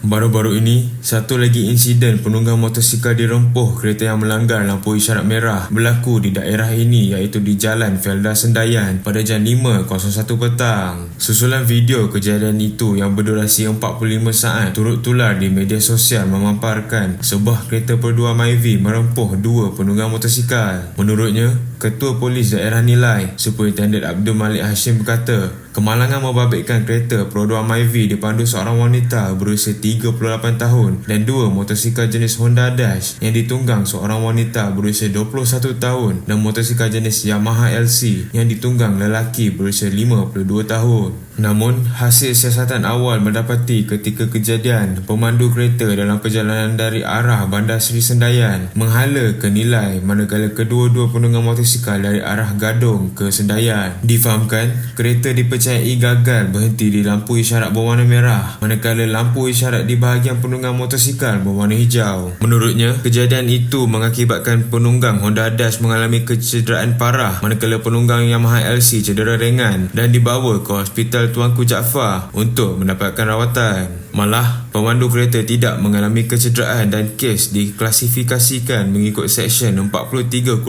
Baru-baru ini, satu lagi insiden penunggang motosikal dirempuh kereta yang melanggar lampu isyarat merah berlaku di daerah ini iaitu di Jalan Felda Sendayan pada jam 5.01 petang. Susulan video kejadian itu yang berdurasi 45 saat turut tular di media sosial memamparkan sebuah kereta berdua Myvi merempuh dua penunggang motosikal. Menurutnya, Ketua Polis Daerah Nilai, Superintendent Abdul Malik Hashim berkata, kemalangan membabitkan kereta Pro2 Myvi dipandu seorang wanita berusia 38 tahun dan dua motosikal jenis Honda Dash yang ditunggang seorang wanita berusia 21 tahun dan motosikal jenis Yamaha LC yang ditunggang lelaki berusia 52 tahun. Namun, hasil siasatan awal mendapati ketika kejadian, pemandu kereta dalam perjalanan dari arah Bandar Seri Sendayan menghala ke nilai manakala kedua-dua penunggang motosikal dari arah Gadong ke Sendayan. Difahamkan, kereta dipercayai gagal berhenti di lampu isyarat berwarna merah manakala lampu isyarat di bahagian penunggang motosikal berwarna hijau. Menurutnya, kejadian itu mengakibatkan penunggang Honda Dash mengalami kecederaan parah manakala penunggang Yamaha LC cedera ringan dan dibawa ke Hospital Tuanku Jaafar untuk mendapatkan rawatan. Malah, pemandu kereta tidak mengalami kecederaan dan kes diklasifikasikan mengikut Seksyen 43-1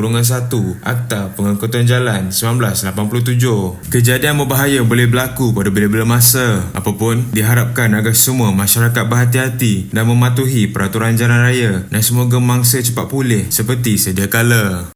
Akta Pengangkutan Jalan 1987. Kejadian berbahaya boleh berlaku pada bila-bila masa. Apapun, diharapkan agar semua masyarakat berhati-hati dan mematuhi peraturan jalan raya dan semoga mangsa cepat pulih seperti sedia kala.